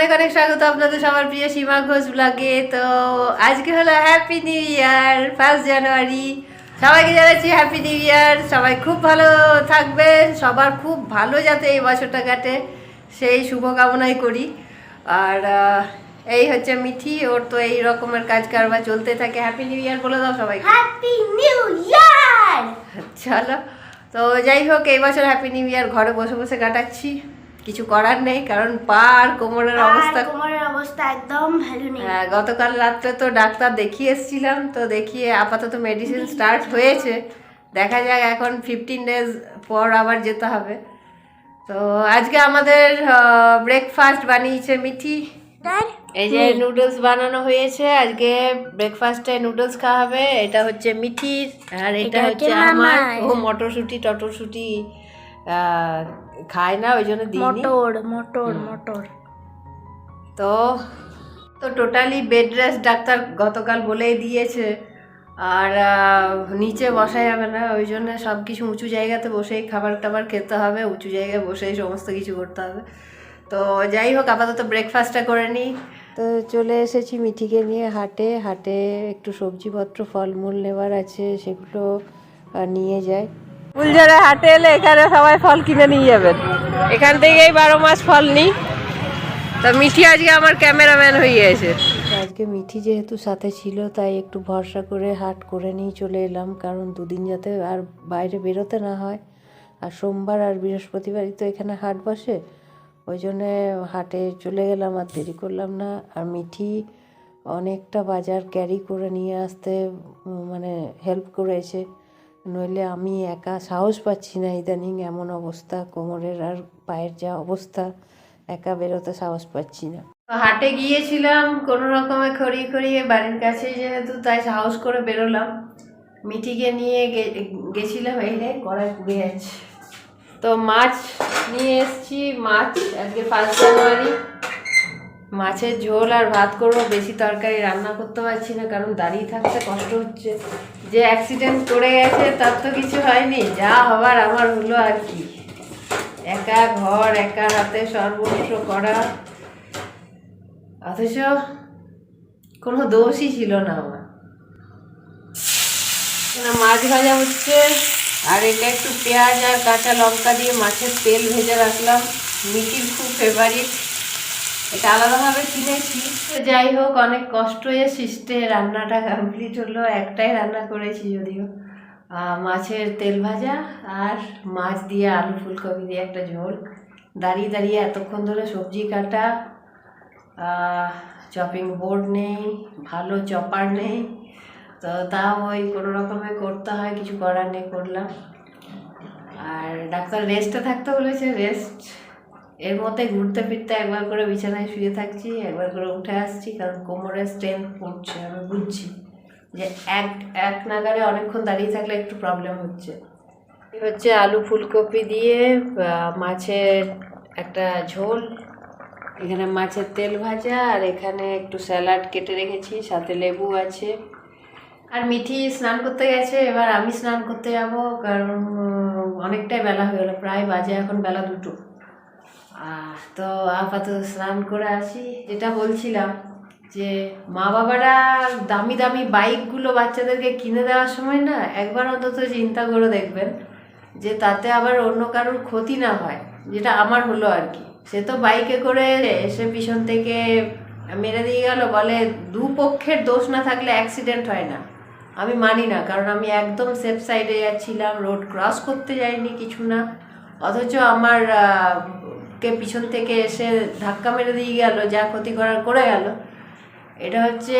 অনেক অনেক স্বাগত আপনাদের সবার প্রিয় সীমা ঘোষ ব্লগে তো আজকে হলো happy new year first January সবাইকে জানাচ্ছি হ্যাপি নিউ ইয়ার সবাই খুব ভালো থাকবেন। সবার খুব ভালো যাতে এই বছরটা কাটে সেই শুভকামনাই করি। আর এই হচ্ছে মিঠি। ওর তো এই রকমের কাজ কারবার চলতে থাকে। হ্যাপি নিউ ইয়ার বলে দাও সবাই হ্যাপি নিউ ইয়ার চলো। তো যাই হোক এই বছর হ্যাপি নিউ ইয়ার ঘরে বসে বসে কাটাচ্ছি। কিছু করার নেই কারণ পা আর কোমরের অবস্থা কোমরের অবস্থা একদম ভালো নেই। হ্যাঁ গতকাল রাত্রে তো ডাক্তার দেখিয়ে এসেছিলাম তো দেখিয়ে আপাতত মেডিসিন স্টার্ট হয়েছে। দেখা যাক এখন ফিফটিন ডেজ পর আবার যেতে হবে। তো আজকে আমাদের ব্রেকফাস্ট বানিয়েছে মিঠি। এই যে নুডলস বানানো হয়েছে আজকে ব্রেকফাস্টে নুডলস খাওয়া হবে। এটা হচ্ছে মিঠির আর এটা হচ্ছে আমার। ও মটরশুঁটি টটরশুঁটি। খায় না ওই জন্য দিইনি। Motor motor motor. তো তো টোটালি বেড রেস্ট ডাক্তার গতকাল বলেই দিয়েছে। আর নিচে বসা যাবে না ওই জন্য সব কিছু উঁচু জায়গাতে বসেই খাবার টাবার খেতে হবে উঁচু জায়গায় বসেই সমস্ত কিছু করতে হবে। তো যাই হোক আপাতত ব্রেকফাস্টটা করে নিই। তো চলে এসেছি মিঠিকে নিয়ে হাটে। হাটে একটু সবজিপত্র ফলমূল নেবার আছে সেগুলো নিয়ে যাই ফুলঝারে হাটে এলে এখানে সবাই ফল কিনে নিয়ে যাবেন। এখান থেকেই বারো মাস ফল নিই তা মিঠি আজকে আমার ক্যামেরাম্যান হয়ে গেছে আজকে মিঠি যেহেতু সাথে ছিল তাই একটু ভরসা করে হাট করে নিয়ে চলে এলাম। কারণ দুদিন যাতে আর বাইরে বেরোতে না হয়। আর সোমবার আর বৃহস্পতিবারই তো এখানে হাট বসে। ওই জন্যে হাটে চলে গেলাম আর দেরি করলাম না। আর মিঠি অনেকটা বাজার ক্যারি করে নিয়ে আসতে মানে হেল্প করেছে। নইলে আমি একা সাহস পাচ্ছি না ইদানিং এমন অবস্থা, কোমরের আর পায়ের যা অবস্থা, একা বেরোতে সাহস পাচ্ছি না। হাটে গিয়েছিলাম, কোনো রকমে খড়িয়ে খড়িয়ে বাড়ির কাছে যেহেতু তাই সাহস করে বেরোলাম। মিটিকে নিয়ে গেছিলাম, এই রে কড়াই পুড়ে যাচ্ছে। তো মাছ নিয়ে এসেছি, মাছ, আজকে ফার্স্ট জানুয়ারি। মাছের ঝোল আর ভাত করব বেশি তরকারি রান্না করতে পারছি না, কারণ দাঁড়িয়ে থাকতে কষ্ট হচ্ছে। যে অ্যাক্সিডেন্ট করে গেছে, তার তো কিছু হয়নি, যা হবার আমার হলো আর কি। একা ঘর, একা হাতে সর্বস্ব করা। অথচ কোনো দোষই ছিল না আমার। মাছ ভাজা হচ্ছে, আর এটা একটু পেঁয়াজ আর কাঁচা লঙ্কা দিয়ে মাছের তেল ভেজে রাখলাম। মিটির খুব ফেভারিট এটা আলাদাভাবে কিনেছি। তো যাই হোক, অনেক কষ্ট হয়ে সিস্টে রান্নাটা কমপ্লিট হলো। একটাই রান্না করেছি যদিও। মাছের তেল ভাজা আর মাছ দিয়ে আলু ফুলকপি দিয়ে একটা ঝোল। দাঁড়িয়ে দাঁড়িয়ে এতক্ষণ ধরে সবজি কাটা চপিং বোর্ড নেই, ভালো চপার নেই। তো তাও ওই কোনো রকমে করতে হয়, কিছু করার নেই, করলাম। আর ডাক্তার রেস্টে থাকতে বলেছে রেস্ট এর মধ্যে ঘুরতে ফিরতে একবার করে বিছানায় শুয়ে থাকছি, একবার করে উঠে আসছি, কারণ কোমরের স্ট্রেংথ পড়ছে, আমি বুঝছি যে এক এক নাগারে অনেকক্ষণ দাঁড়িয়ে থাকলে একটু প্রবলেম হচ্ছে। হচ্ছে আলু ফুলকপি দিয়ে মাছের একটা ঝোল, এখানে মাছের তেল ভাজা, আর এখানে একটু স্যালাড কেটে রেখেছি, সাথে লেবু আছে। আর মিঠি স্নান করতে গেছে, এবার আমি স্নান করতে যাব, কারণ অনেকটাই বেলা হয়ে গেলো, প্রায় বাজে এখন বেলা দুটো। তো আপাতত স্নান করে আসি। যেটা বলছিলাম যে মা বাবারা দামি দামি বাইকগুলো বাচ্চাদেরকে কিনে দেওয়ার সময় না একবার অন্তত চিন্তা করে দেখবেন যে তাতে আবার অন্য কারোর ক্ষতি না হয়, যেটা আমার হলো আর কি। সে তো বাইকে করে এসে পিছন থেকে মেরে দিয়ে গেল, বলে দু পক্ষের দোষ না থাকলে অ্যাক্সিডেন্ট হয় না। আমি মানি না, কারণ আমি একদম সেফ সাইডে যাচ্ছিলাম রোড ক্রস করতে যাইনি কিছু না। অথচ আমার কে পিছন থেকে এসে ধাক্কা মেরে দিয়ে গেল, যা ক্ষতি করার করে গেল। এটা হচ্ছে,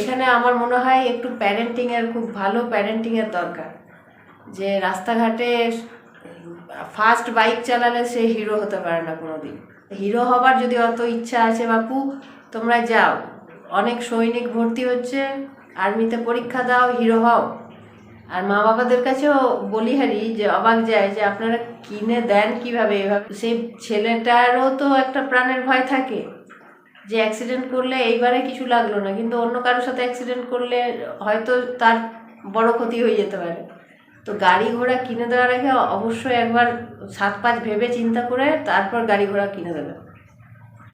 এখানে আমার মনে হয় একটু প্যারেন্টিংয়ের খুব ভালো প্যারেন্টিংয়ের দরকার। যে রাস্তাঘাটে ফার্স্ট বাইক চালালে সে হিরো হতে পারে না কোনোদিন। হিরো হবার যদি অত ইচ্ছা আছে, বাপু, তোমরা যাও। অনেক সৈনিক ভর্তি হচ্ছে আর্মিতে পরীক্ষা দাও হিরো হও। আর মা বাবাদের কাছেও বলি হারি যে অবাক যায় যে আপনারা কিনে দেন কীভাবে এভাবে? সেই ছেলেটারও তো একটা প্রাণের ভয় থাকে যে অ্যাক্সিডেন্ট করলে এইবারে কিছু লাগল না। কিন্তু অন্য কারোর সাথে অ্যাক্সিডেন্ট করলে হয়তো তার বড় ক্ষতি হয়ে যেতে পারে। তো গাড়ি ঘোড়া কিনে দেওয়ার আগে অবশ্যই একবার সাত পাঁচ ভেবে চিন্তা করে তারপর গাড়ি ঘোড়া কিনে দেবে।